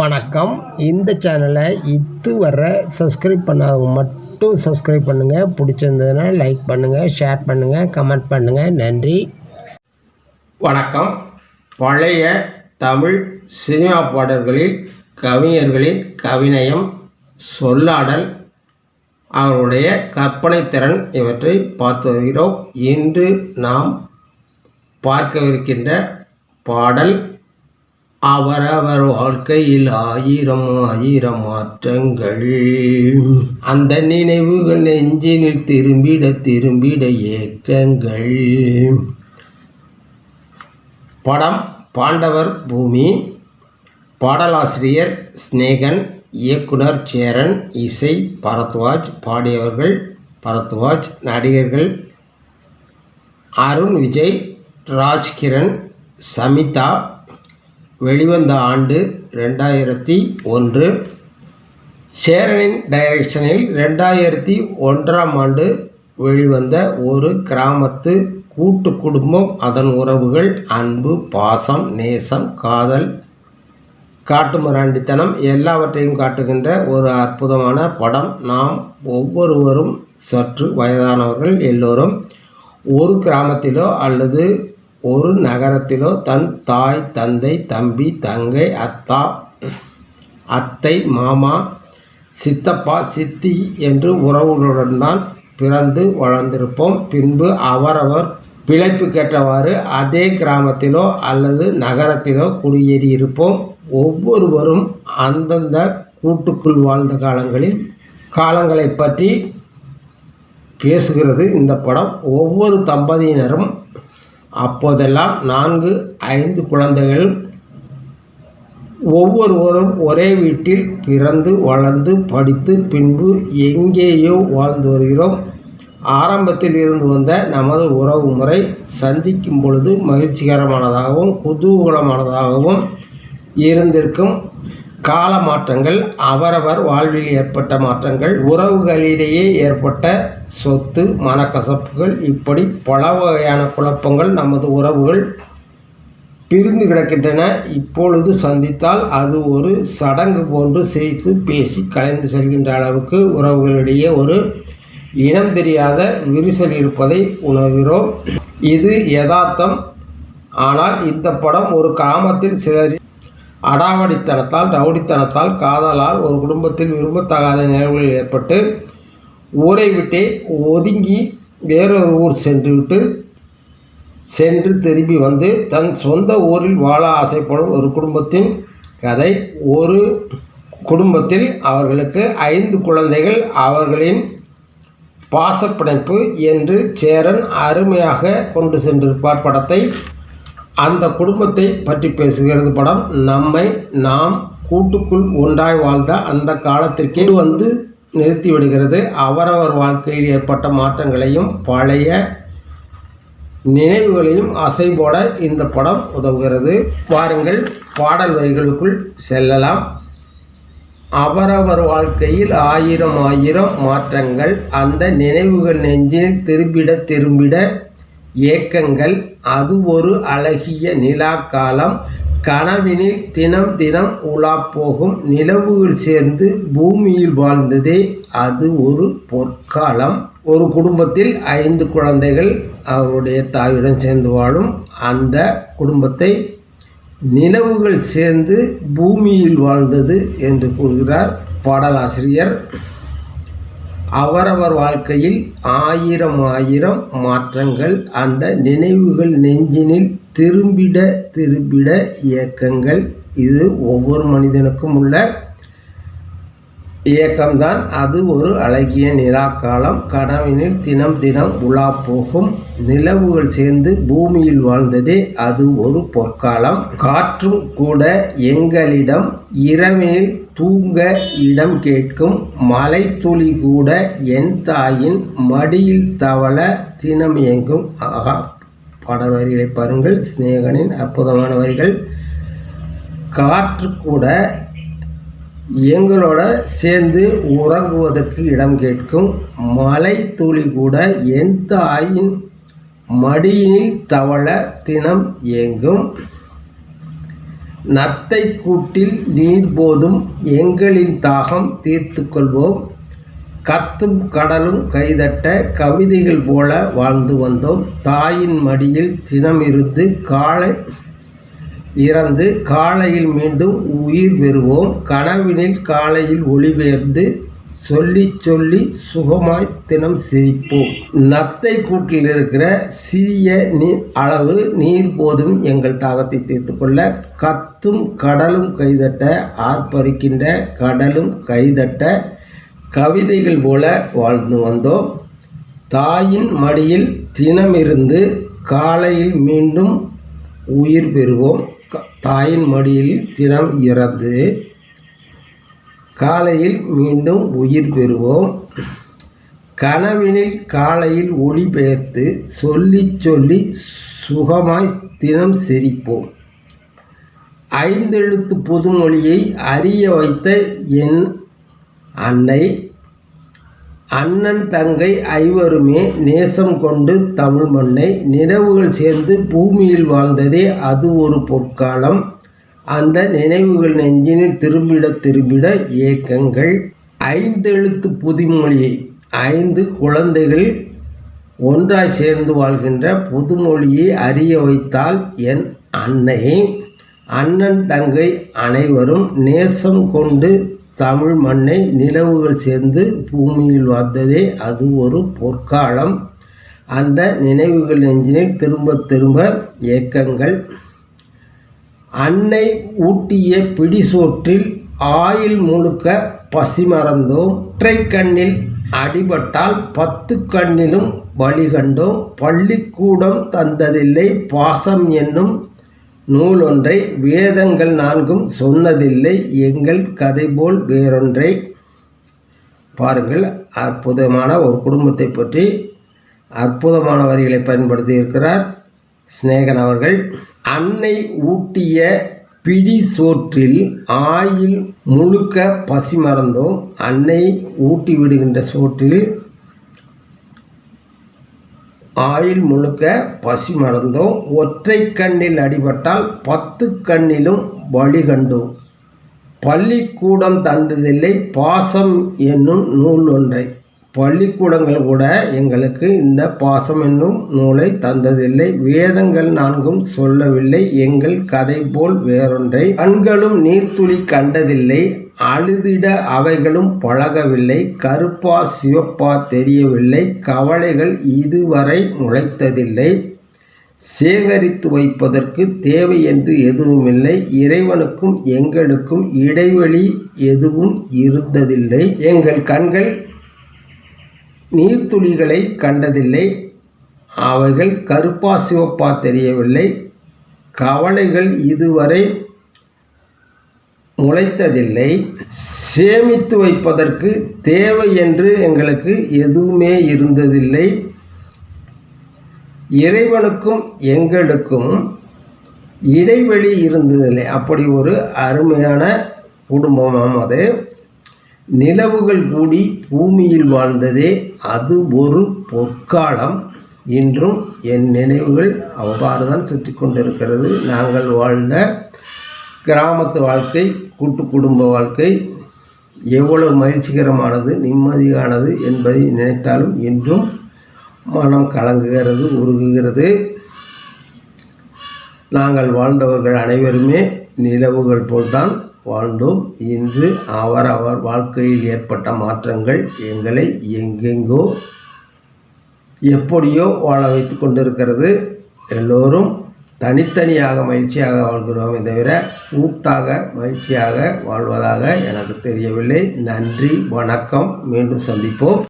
வணக்கம். இந்த சேனலை இதுவரை சப்ஸ்கிரைப் பண்ணாதவங்க மட்டும் சப்ஸ்கிரைப் பண்ணுங்கள் பிடிச்சிருந்ததுன்னா லைக் பண்ணுங்கள் ஷேர் பண்ணுங்கள் கமெண்ட் பண்ணுங்கள் நன்றி. வணக்கம். பழைய தமிழ் சினிமா பாடல்களில் கவிஞர்களின் கவிநயம் சொல்லாடல் அவருடைய கற்பனை திறன் இவற்றை பார்த்து வருகிறோம். இன்று நாம் பார்க்கவிருக்கின்ற பாடல் அவரவர் வாழ்க்கையில் ஆயிரம் ஆயிரம் மாற்றங்கள். அந்த நினைவுகள் நெஞ்சினில் திரும்பிட திரும்பிட ஏக்கங்கள். படம் பாண்டவர் பூமி பாடலாசிரியர் ஸ்நேகன் இயக்குனர் சேரன் இசை பரத்வாஜ் பாடியவர்கள் பரத்வாஜ் நடிகர்கள் அருண் விஜய் ராஜ்கிரண் சமிதா வெளிவந்த ஆண்டு ரெண்டாயிரத்தி ஒன்று. சேரனின் டைரக்ஷனில் ரெண்டாயிரத்தி ஒன்றாம் ஆண்டு வெளிவந்த ஒரு கிராமத்து கூட்டு குடும்பம் அதன் உறவுகள் அன்பு பாசம் நேசம் காதல் காட்டுமிராண்டித்தனம் எல்லாவற்றையும் காட்டுகின்ற ஒரு அற்புதமான படம். நாம் ஒவ்வொருவரும் சற்று வயதானவர்கள் எல்லோரும் ஒரு கிராமத்திலோ அல்லது ஒரு நகரத்திலோ தன் தாய் தந்தை தம்பி தங்கை அத்தா அத்தை மாமா சித்தப்பா சித்தி என்று உறவுகளுடன் தான் பிறந்து வளர்ந்திருப்போம். பின்பு அவரவர் பிழைப்பு கேட்டவாறு அதே கிராமத்திலோ அல்லது நகரத்திலோ குடியேறியிருப்போம். ஒவ்வொருவரும் அந்தந்த கூட்டுக்குள் வாழ்ந்த காலங்களில் காலங்களை பற்றி பேசுகிறது இந்த படம். ஒவ்வொரு தம்பதியினரும் அப்போதெல்லாம் நான்கு ஐந்து குழந்தைகள் ஒவ்வொருவரும் ஒரே வீட்டில் பிறந்து வளர்ந்து படித்து பின்பு எங்கேயோ வாழ்ந்து வருகிறோம். ஆரம்பத்தில் இருந்து வந்த நமது உறவு முறை சந்திக்கும் பொழுது மகிழ்ச்சிகரமானதாகவும் குதூகலமானதாகவும் இருந்திருக்கும். கால மாற்றங்கள் அவரவர் வாழ்வில் ஏற்பட்ட மாற்றங்கள் உறவுகளிடையே ஏற்பட்ட சொத்து மனக்கசப்புகள் இப்படி பல வகையான குழப்பங்கள் நமது உறவுகள் பிரிந்து கிடக்கின்றன. இப்பொழுது சந்தித்தால் அது ஒரு சடங்கு போன்று சிரித்து பேசி கலைந்து செல்கின்ற அளவுக்கு உறவுகளிடையே ஒரு இனம் தெரியாத விரிசல் இருப்பதை உணர்கிறோம். இது யதார்த்தம். ஆனால் இந்த படம் ஒரு கிராமத்தில் சிலர் அடாவடித்தனத்தால் ரவுடித்தனத்தால் காதலால் ஒரு குடும்பத்தில் விரும்பத்தகாத நிகழ்வுகள் ஏற்பட்டு ஊரை விட்டே ஒதுங்கி வேறொரு ஊர் சென்றுவிட்டு சென்று திரும்பி வந்து தன் சொந்த ஊரில் வாழ ஆசைப்படும் ஒரு குடும்பத்தின் கதை. ஒரு குடும்பத்தில் அவர்களுக்கு ஐந்து குழந்தைகள் அவர்களின் பாசப்பிணைப்பு என்று சேரன் அருமையாக கொண்டு சென்றிருப்பார் படத்தை. அந்த குடும்பத்தை பற்றி பேசுகிறது படம் நம்மை நாம் கூட்டுக்குள் ஒன்றாய் வாழ்ந்த அந்த காலத்திற்கே வந்து நிறுத்திவிடுகிறது அவரவர் வாழ்க்கையில் ஏற்பட்ட மாற்றங்களையும் பழைய நினைவுகளையும் அசைபோட இந்த படம் உதவுகிறது. வாருங்கள் பாடல் வரிகளுக்குள் செல்லலாம். அவரவர் வாழ்க்கையில் ஆயிரம் ஆயிரம் மாற்றங்கள் அந்த நினைவுகள் நெஞ்சில் திரும்பிட திரும்பிட ஏக்கங்கள். அது ஒரு அழகிய நிலா காலம் கனவினில் தினம் தினம் உலா போகும் நிலவுகள் சேர்ந்து பூமியில் வாழ்ந்ததே அது ஒரு பொற்காலம். ஒரு குடும்பத்தில் ஐந்து குழந்தைகள். அவருடைய தாயுடன் சேர்ந்து வாழும் அந்த குடும்பத்தை நிலவுகள் சேர்ந்து பூமியில் வாழ்ந்தது என்று கூறுகிறார் பாடலாசிரியர் அவரவர் வாழ்க்கையில் ஆயிரம் ஆயிரம் மாற்றங்கள் அந்த நினைவுகள் நெஞ்சினில் திரும்பிட திரும்பிட இயக்கங்கள். இது ஒவ்வொரு மனிதனுக்கும் உள்ள இயக்கம்தான் அது ஒரு அழகிய நிலாக்காலம். கனவினில் தினம் தினம் உலா போகும் நிலவுகள் சேர்ந்து பூமியில் வாழ்ந்ததே அது ஒரு பொற்காலம். காற்றும் கூட எங்களிடம் இரவில் தூங்க இடம் கேட்கும். மலை துளி கூட என் தாயின் மடியில் தவள தினம் இயங்கும். ஆகா பாடல் வரிகளை பாருங்கள். சிநேகனின் அற்புதமான வரிகள். காற்று கூட எங்களோட சேர்ந்து உறங்குவதற்கு இடம் கேட்கும் மலை துளி கூட என் தாயின் மடியினில் தவள தினம் இயங்கும் நத்தை கூட்டில் நீர் போதும் எங்களின் தாகம் தீர்த்து கொள்வோம். கத்தும் கடலும் கைதட்ட கவிதைகள் போல வாழ்ந்து வந்தோம். தாயின் மடியில் தினமிருந்து காலை இறந்து காலையில் மீண்டும் உயிர் பெறுவோம். கனவினில் காலையில் ஒளிபெயர்ந்து சொல்லி சொல்லி சுகமாய் தினம் சிரிப்போம். நத்தை கூட்டில் இருக்கிற சிறிய நீர் அளவு நீர் போதும் எங்கள் தாகத்தை தீர்த்து கொள்ள கத்தும் கடலும் கைதட்ட ஆர்ப்பரிக்கின்ற கடலும் கைதட்ட கவிதைகள் போல வாழ்ந்து வந்தோம். தாயின் மடியில் தினமிருந்து காலையில் மீண்டும் உயிர் பெறுவோம். தாயின் மடியில் தினம் இறந்து காலையில் மீண்டும் உயிர் பெறுவோம். கனவினில் காலையில் ஒளி பெயர்த்து சொல்லி சொல்லி சுகமாய் தினம் சிரிப்போம். ஐந்தெழுத்து புதுமொழியை அறிய வைத்த என் அன்னை அண்ணன் தங்கை ஐவருமே நேசம் கொண்டு தமிழ் மண்ணை நினைவுகள் சேர்ந்து பூமியில் வாழ்ந்ததே அது ஒரு பொற்காலம். அந்த நினைவுகள் நெஞ்சினில் திரும்பிட திரும்பிட ஏக்கங்கள். ஐந்தெழுத்து புதுமொழியை ஐந்து குழந்தைகள் ஒன்றாய் சேர்ந்து வாழ்கின்ற புதுமொழியை அறிய வைத்தால் என் அன்னை. அண்ணன் தங்கை அனைவரும் நேசம் கொண்டு தமிழ் மண்ணை நிலவுகள் சேர்ந்து பூமியில் வந்ததே அது ஒரு பொற்காலம். அந்த நினைவுகள் நெஞ்சினில் திரும்ப திரும்ப ஏக்கங்கள். அன்னை ஊட்டிய பிடிசோற்றில் ஆயில் முழுக்க பசி மறந்தோம். ஒற்றை கண்ணில் அடிபட்டால் பத்து கண்ணிலும் வழி கண்டோம். பள்ளிக்கூடம் தந்ததில்லை பாசம் என்னும் நூல் ஒன்றை வேதங்கள் நான்கும் சொன்னதில்லை எங்கள் கதை போல் வேறொன்றை. பாருங்கள் அற்புதமான ஒரு குடும்பத்தை பற்றி அற்புதமான வரிகளை பயன்படுத்தி இருக்கிறார் சிநேகன் அவர்கள். அன்னை ஊட்டிய பிடி சோற்றில் ஆயில் முழுக்க பசி மறந்தோம். அன்னை ஊட்டி விடுகின்ற சோற்றில் ஆயில் முழுக்க பசி மறந்தோம். ஒற்றை கண்ணில் அடிபட்டால் பத்து கண்ணிலும் வழி கண்டோம். பள்ளிக்கூடம் தந்ததில்லை பாசம் என்னும் நூல் ஒன்றை. பள்ளிக்கூடங்கள் கூட எங்களுக்கு இந்த பாசம் என்னும் நூலை தந்ததில்லை. வேதங்கள் நான்கும் சொல்லவில்லை எங்கள் கதை போல் வேறொன்றை. கண்களும் நீர்த்துளி கண்டதில்லை அழுதிட அவைகளும் பழகவில்லை கருப்பா சிவப்பா தெரியவில்லை கவலைகள் இதுவரை முளைத்ததில்லை. சேகரித்து வைப்பதற்கு தேவை என்று எதுவுமில்லை இறைவனுக்கும் எங்களுக்கும் இடைவெளி எதுவும் இருந்ததில்லை. எங்கள் கண்கள் நீர்த்துளிகளை கண்டதில்லை அவைகள் கருப்பா சிவப்பா தெரியவில்லை கவலைகள் இதுவரை முளைத்ததில்லை. சேமித்து வைப்பதற்கு தேவை என்று எங்களுக்கு எதுவுமே இருந்ததில்லை. இறைவனுக்கும் எங்களுக்கும் இடைவெளி இருந்ததில்லை. அப்படி ஒரு அருமையான குடும்பமாம் அது. நிலவுகள் கூடி பூமியில் வாழ்ந்ததே அது ஒரு பொற்காலம். இன்றும் என் நினைவுகள் அவ்வாறு தான் சுற்றி கொண்டிருக்கிறது. நாங்கள் வாழ்ந்த கிராமத்து வாழ்க்கை கூட்டு குடும்ப வாழ்க்கை எவ்வளவு மகிழ்ச்சிகரமானது நிம்மதியானது என்பதை நினைத்தாலும் இன்றும் மனம் கலங்குகிறது உருகுகிறது. நாங்கள் வாழ்ந்தவர்கள் அனைவருமே நிலவுகள் போல்தான் வாழ்ந்தோம். இன்று அவர் அவர் வாழ்க்கையில் ஏற்பட்ட மாற்றங்கள் எங்களை எங்கெங்கோ எப்படியோ வாழ வைத்து கொண்டிருக்கிறது. எல்லோரும் தனித்தனியாக மகிழ்ச்சியாக வாழ்கிறோமே தவிர கூட்டாக மகிழ்ச்சியாக வாழ்வதாக எனக்கு தெரியவில்லை. நன்றி வணக்கம். மீண்டும் சந்திப்போம்.